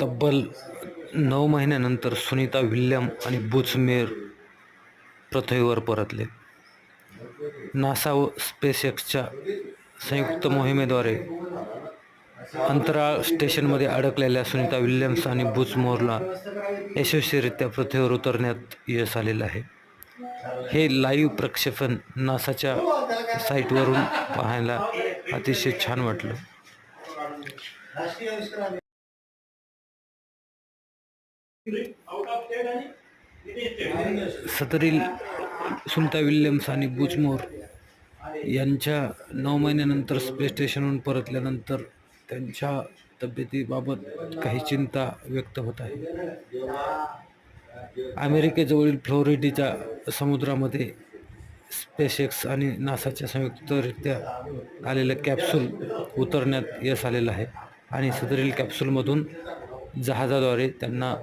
तब्बल नऊ महिन्यानंतर सुनीता विल्यम आणि बुचमेर पृथ्वीवर परतले. नासा व स्पेसएक्सच्या संयुक्त मोहिमेद्वारे अंतराळ स्टेशनमध्ये अडकलेल्या सुनीता विल्यम्स आणि बुचमोरला यशस्वीरित्या पृथ्वीवर उतरण्यात यश आलेलं आहे. हे लाईव्ह प्रक्षेपण नासाच्या साईटवरून पाहायला अतिशय छान वाटलं. सदरील सुनीता विल्यम्स आणि बुचमोर यांच्या नऊ महिन्यानंतर स्पेस स्टेशनहून परतल्यानंतर त्यांच्या तब्येतीबाबत काही चिंता व्यक्त होत आहे. अमेरिकेजवळील फ्लोरिडीच्या समुद्रामध्ये स्पेसएक्स आणि नासाच्या संयुक्तरित्या आलेलं कॅप्सूल उतरण्यात यश आलेलं आहे आणि सदरील कॅप्सूलमधून जहाजाद्वारे त्यांना